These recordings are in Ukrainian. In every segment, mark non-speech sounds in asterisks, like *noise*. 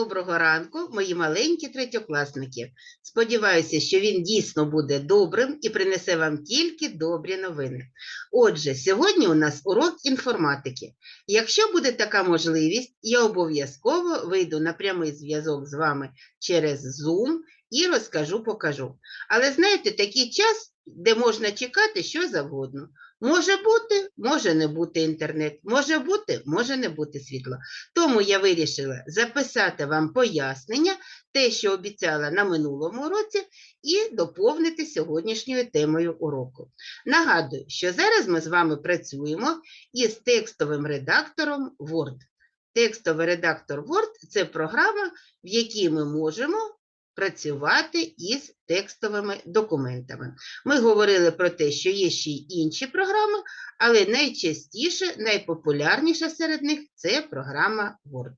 Доброго ранку, мої маленькі третьокласники. Сподіваюся, що він дійсно буде добрим і принесе вам тільки добрі новини. Отже, сьогодні у нас урок інформатики. Якщо буде така можливість, я обов'язково вийду на прямий зв'язок з вами через Zoom і розкажу, покажу. Але знаєте, такий час, де можна чекати що завгодно. Може бути, може не бути інтернет, може бути, може не бути світло. Тому я вирішила записати вам пояснення, те, що обіцяла на минулому уроці, і доповнити сьогоднішньою темою уроку. Нагадую, що зараз ми з вами працюємо із текстовим редактором Word. Текстовий редактор Word – це програма, в якій ми можемо працювати із текстовими документами. Ми говорили про те, що є ще й інші програми, але найчастіше, найпопулярніша серед них це програма Word.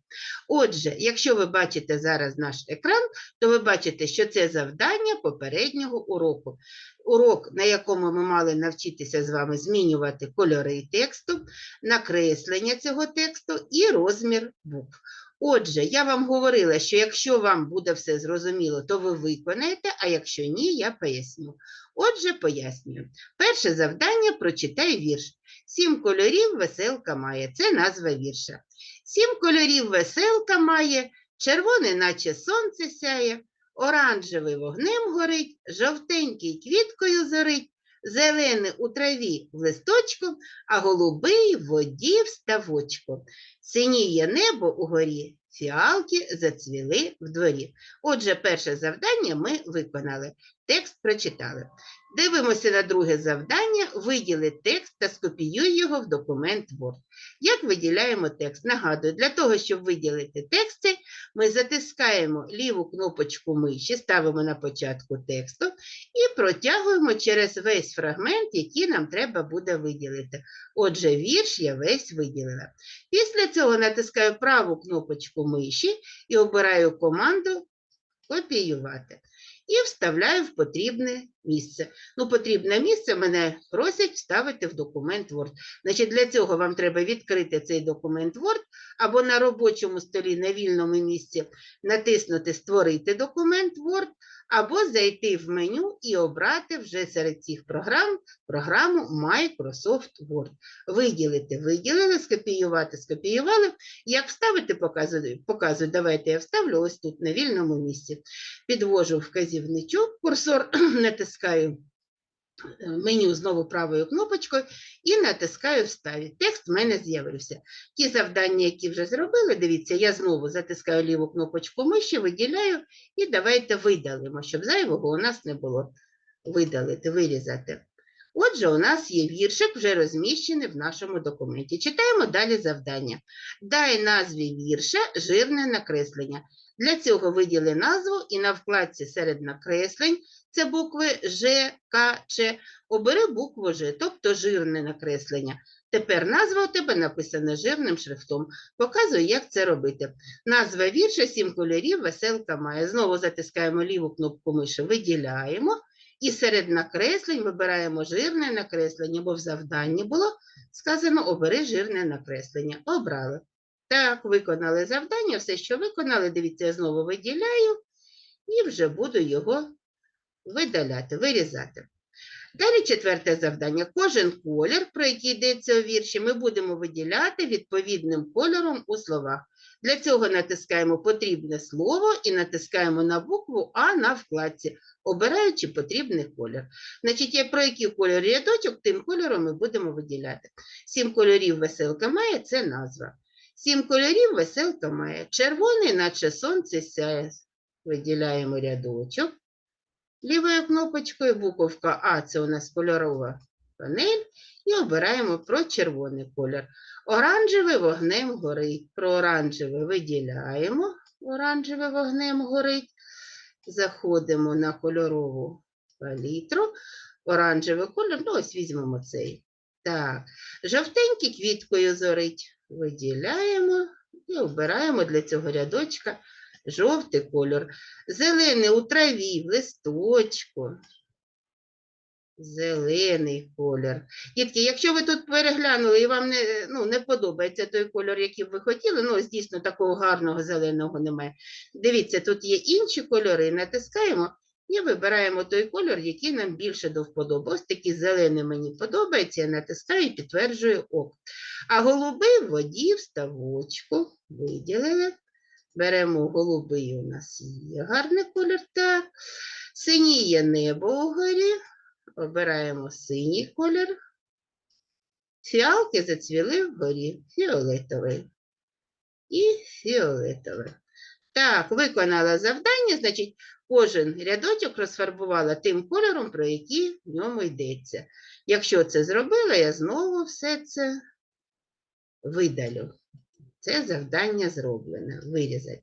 Отже, якщо ви бачите зараз наш екран, то ви бачите, що це завдання попереднього уроку. Урок, на якому ми мали навчитися з вами змінювати кольори тексту, накреслення цього тексту і розмір букв. Отже, я вам говорила, що якщо вам буде все зрозуміло, то ви виконаєте, а якщо ні, я поясню. Отже, пояснюю. Перше завдання прочитай вірш. Сім кольорів веселка має. Це назва вірша. Сім кольорів веселка має, червоний, наче сонце сяє, оранжевий вогнем горить, жовтенький квіткою зорить, зелений у траві в листочку, а голубий в воді в. Синіє небо угорі, фіалки зацвіли в дворі. Отже, перше завдання ми виконали. Текст прочитали. Дивимося на друге завдання. Виділи текст та скопіюй його в документ Word. Як виділяємо текст? Нагадую, для того, щоб виділити текст, цей, ми затискаємо ліву кнопочку миші, ставимо на початку тексту і протягуємо через весь фрагмент, який нам треба буде виділити. Отже, вірш я весь виділила. Після цього натискаю праву кнопочку миші і обираю команду копіювати. І вставляю в потрібне місце. Ну, потрібне місце мене просять вставити в документ Word. Значить, для цього вам треба відкрити цей документ Word або на робочому столі на вільному місці натиснути Створити документ Word, або зайти в меню і обрати вже серед цих програм програму Microsoft Word. Виділити, виділили, скопіювати, скопіювали. Як вставити, показую. Давайте я вставлю ось тут на вільному місці. Підвожу вказівничок, курсор *clears throat* натискаю е, меню знову правою кнопочкою і натискаю Вставити. Текст в мене з'явився. Ті завдання, які вже зробили, дивіться, я знову затискаю ліву кнопочку миші, виділяю і давайте видалимо, щоб зайвого у нас не було. Видалити, вирізати. Отже, у нас є віршик, вже розміщений в нашому документі. Читаємо далі завдання. Дай назві вірша жирне накреслення. Для цього виділи назву і на вкладці серед накреслень, це букви Ж, К, Ч, обери букву Ж, тобто жирне накреслення. Тепер назва у тебе написана жирним шрифтом. Показую, як це робити. Назва вірша «Сім кольорів веселка має. Знову затискаємо ліву кнопку миші, виділяємо. І серед накреслень вибираємо жирне накреслення, бо в завданні було сказано обери жирне накреслення. Обрали. Так, виконали завдання, все, що виконали, дивіться, я знову виділяю і вже буду його видаляти, вирізати. Далі четверте завдання. Кожен колір, про який йдеться у вірші, ми будемо виділяти відповідним кольором у словах. Для цього натискаємо потрібне слово і натискаємо на букву А на вкладці, обираючи потрібний колір. Значить, я про який кольор рядочок, тим кольором ми будемо виділяти. Сім кольорів веселка має це назва. Сім кольорів веселка має. Червоний, наче сонце сяє. Виділяємо рядочок. Лівою кнопочкою буковка А це у нас кольорова панель. І обираємо про червоний колір. Оранжевий вогнем горить. Про оранжеве виділяємо. Оранжеве вогнем горить. Заходимо на кольорову палітру. Оранжевий колір, ну ось візьмемо цей. Так, жовтенький квіткою зорить. Виділяємо і обираємо для цього рядочка жовтий кольор. Зелений у траві, в листочку. зелений колір. Дітки, якщо ви тут переглянули і вам не, ну, не подобається той кольор, який ви хотіли, ну, ось дійсно такого гарного зеленого немає. Дивіться, тут є інші кольори, натискаємо і вибираємо той кольор, який нам більше до вподоби. Ось такий зелений мені подобається, я натискаю і підтверджую ок. А голубий в воді в ставочку виділили. Беремо голубий, у нас є гарний колір, так. Синіє небо угорі. Обираємо синій колір. Фіалки зацвіли вгорі. Фіолетовий. І фіолетовий. Так, виконала завдання, значить, кожен рядочок розфарбувала тим кольором, про який в ньому йдеться. Якщо це зробила, я знову все це видалю. Це завдання зроблене. Вирізати.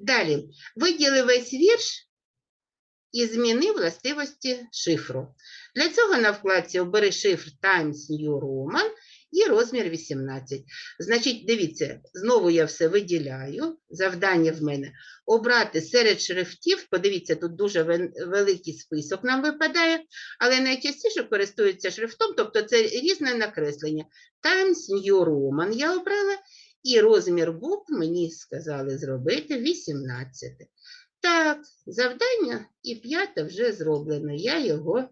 Далі. Виділи весь вірш і зміни властивості шифру. Для цього на вкладці обери шифр Times New Roman і розмір 18. Значить, дивіться, знову я все виділяю. Завдання в мене обрати серед шрифтів. Подивіться, тут дуже великий список нам випадає, але найчастіше користуються шрифтом, тобто це різне накреслення. Times New Roman я обрала, і розмір букв мені сказали зробити 18. Так, завдання і п'яте вже зроблено. Я його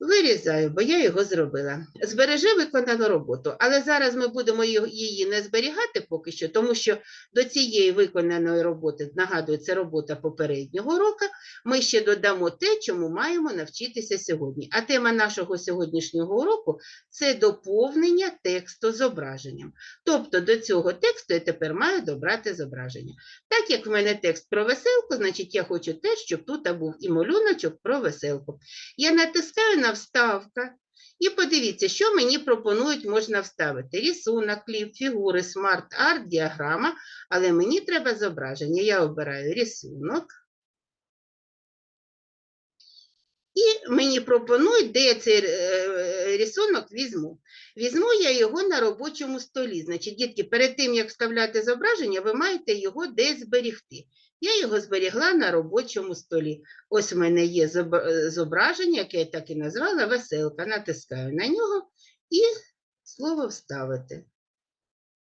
вирізаю, бо я його зробила. Збережи виконану роботу, але зараз ми будемо її не зберігати поки що, тому що до цієї виконаної роботи, нагадую, це робота попереднього року, ми ще додамо те, чому маємо навчитися сьогодні. А тема нашого сьогоднішнього уроку це доповнення тексту зображенням. Тобто до цього тексту я тепер маю добрати зображення. Так як в мене текст про веселку, значить я хочу теж, щоб тут був і малюночок про веселку. Я натискаю на вставка і подивіться, що мені пропонують можна вставити. Рисунок, кліп, фігури, смарт-арт, діаграма, але мені треба зображення. Я обираю рисунок. І мені пропонують, де я цей е, рисунок візьму. Візьму я його на робочому столі. Значить, дітки, перед тим, як вставляти зображення, ви маєте його десь зберігти. Я його зберігла на робочому столі. Ось в мене є е, зображення, яке я так і назвала веселка. Натискаю на нього і слово вставити.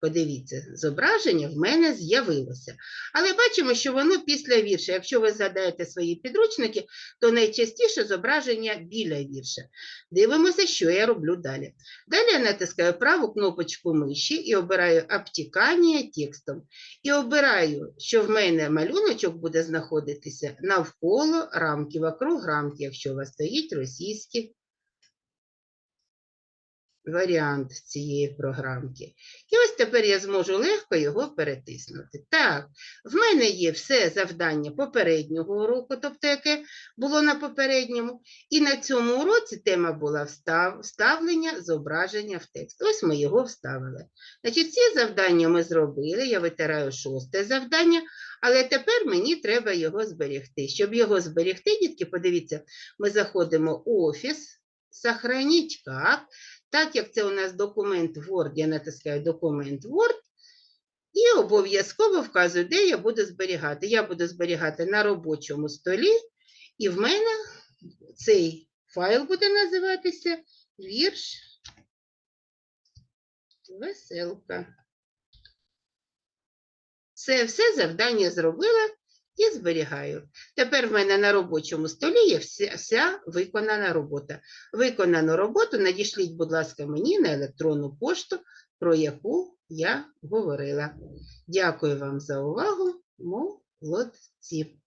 Подивіться, зображення в мене з'явилося. Але бачимо, що воно після вірша. Якщо ви згадаєте свої підручники, то найчастіше зображення біля вірша. Дивимося, що я роблю далі. Далі я натискаю праву кнопочку миші і обираю обтікання текстом. І обираю, що в мене малюночок буде знаходитися навколо рамки, вокруг рамки, якщо у вас стоїть російський варіант цієї програмки. І ось тепер я зможу легко його перетиснути. Так, в мене є все завдання попереднього уроку, тобто яке було на попередньому. І на цьому уроці тема була встав, вставлення зображення в текст. Ось ми його вставили. Значить, ці завдання ми зробили, я витираю шосте завдання, але тепер мені треба його зберегти. Щоб його зберегти, дітки, подивіться, ми заходимо у офіс, сохраніть як. Так як це у нас документ Word, я натискаю документ Word і обов'язково вказую, де я буду зберігати. Я буду зберігати на робочому столі, і в мене цей файл буде називатися вірш веселка. Це все завдання зробила і зберігаю. Тепер в мене на робочому столі є вся, вся виконана робота. Виконану роботу надішліть, будь ласка, мені на електронну пошту, про яку я говорила. Дякую вам за увагу, молодці.